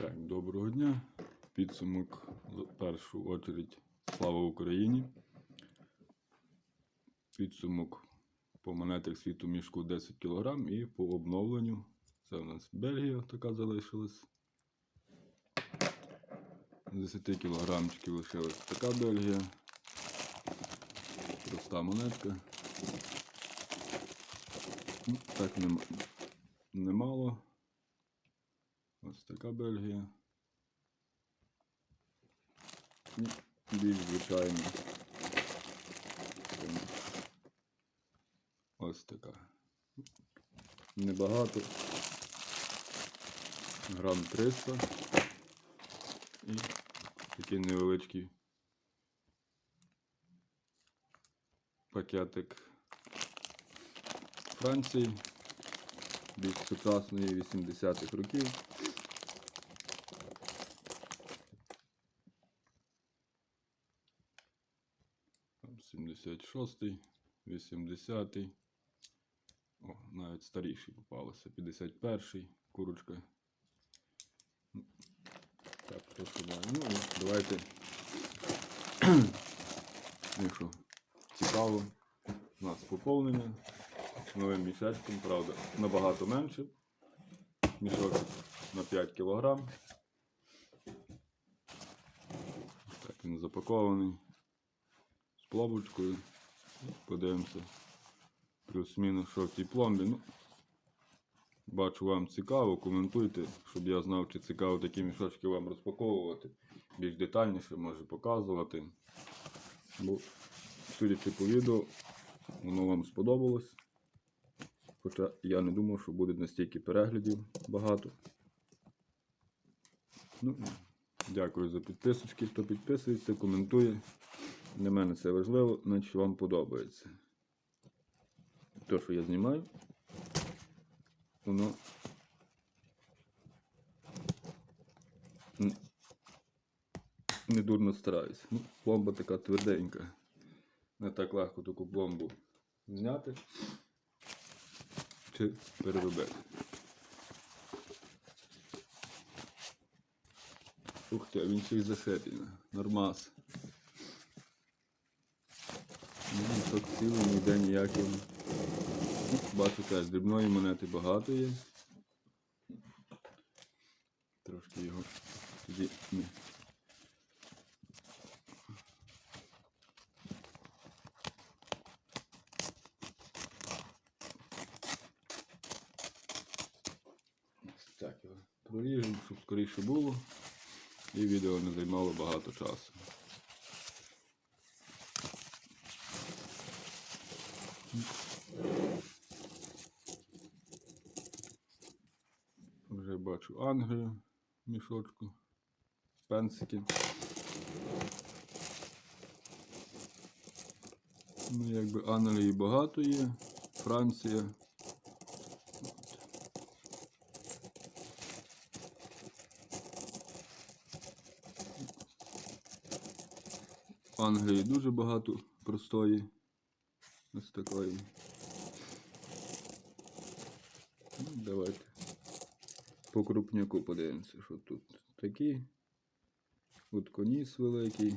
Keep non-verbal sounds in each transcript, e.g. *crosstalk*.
Так, доброго дня. Підсумок в першу очередь Слава Україні. Підсумок по монетах світу мішку 10 кг і по обновленню. Це у нас Бельгія така залишилась. З 10 кілограмчиків лишилась така Бельгія. Проста монетка. Ну, Так нема, немало. Ось така Бельгія. І більш звичайно. Ось така. Небагато. Грам 300. І такий невеличкий пакетик Франції більш сучасної 80-х років. 76-й, 80-й. О, навіть старіший попалося. 51-й, курочка. Так, трохи далі. Ну, давайте. *clears throat* Якщо цікаво, у нас поповнення новим мішечком, правда, набагато менше. Мішок на 5 кг. Так, він запакований з пломбочкою. Подивимося плюс-мінус, що в тій пломбі. Ну, бачу, вам цікаво, коментуйте, щоб я знав, чи цікаво такі мішочки вам розпаковувати. Більш детальніше може показувати. Бо, судячи по відео, воно вам сподобалось. Хоча я не думав, що буде настільки переглядів багато. Ну, дякую за підписочки. Хто підписується, коментує. Для мене це важливо, значить вам подобається. Те, що я знімаю, воно не дурно стараюсь. Ну, пломба така тверденька. Не так легко таку пломбу зняти чи переробити. Ух ти, він ще й зашитий. Нормас. Ну, так цілий ніде ніякий. Ну, Бачу теж, дрібної монети багато є. Трошки його тоді не. Так його проріжемо, щоб скоріше було. І відео не займало багато часу. Вже бачу Англію мішочку, пенсики. Ну, якби Англії багато є, Франція. Англії дуже багато простої. Ось такої. Ну, давайте по крупняку подивимося, що тут такі. От коніс великий.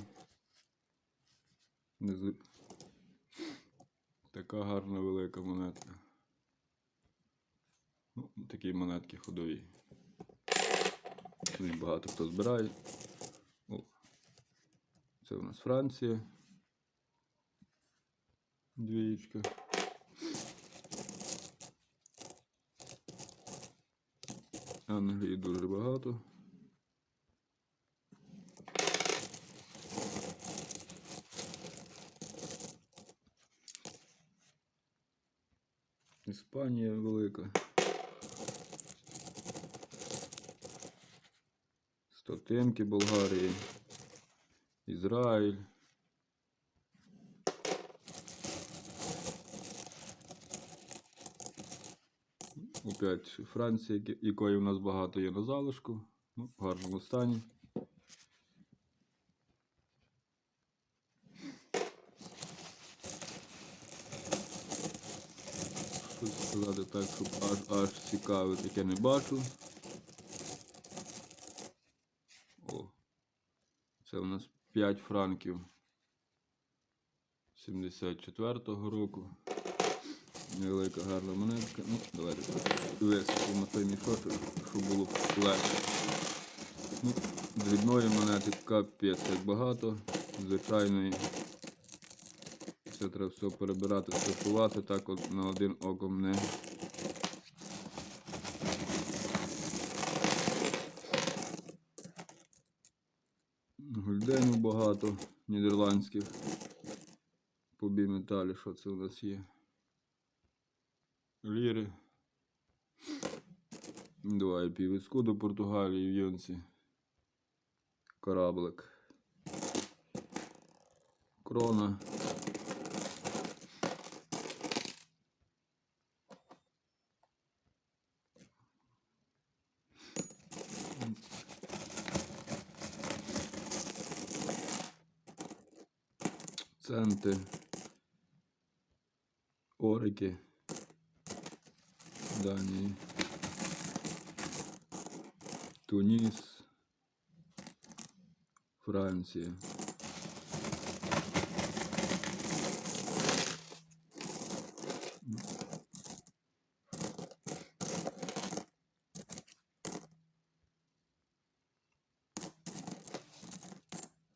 Внизу така гарна велика монетка. Ну, такі монетки ходові. Їх багато хто збирає. О, це у нас Франція. Двієчка. Англії дуже багато. Іспанія велика. Стотинки Болгарії. Ізраїль. Опять Франція, якої у нас багато є на залишку. Ну, в гарному стані. Сказати так, щоб аж аж цікаве, таке не бачу. Це у нас 5 франків 74-го року. Невелика гарна монетка. Ну, давайте висипемо той мішочок, щоб було легше. Ну, дрібної монети капець як багато. Звичайної. Це треба все перебирати, сортувати, так от на один оком не. Гульденів багато нідерландських. По біметалі, що це у нас є? Ліри. Давай піввіску до Португалії в Йонці. Кораблик. Крона. Центи. Орики. Данії. Туніс. Франція.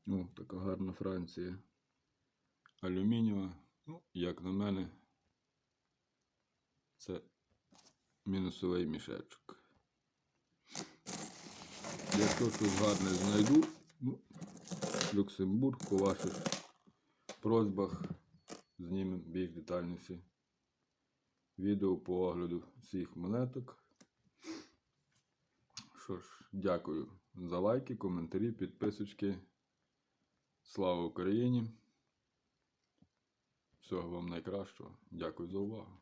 О, така гарна Франція. Алюмінієва. Ну, як на мене, це мінусовий мішечок. Якщо щось гарне знайду, ну, Люксембург по ваших просьбах знімемо більш детальніші відео по огляду всіх монеток. Що ж, дякую за лайки, коментарі, підписочки. Слава Україні! Всього вам найкращого. Дякую за увагу.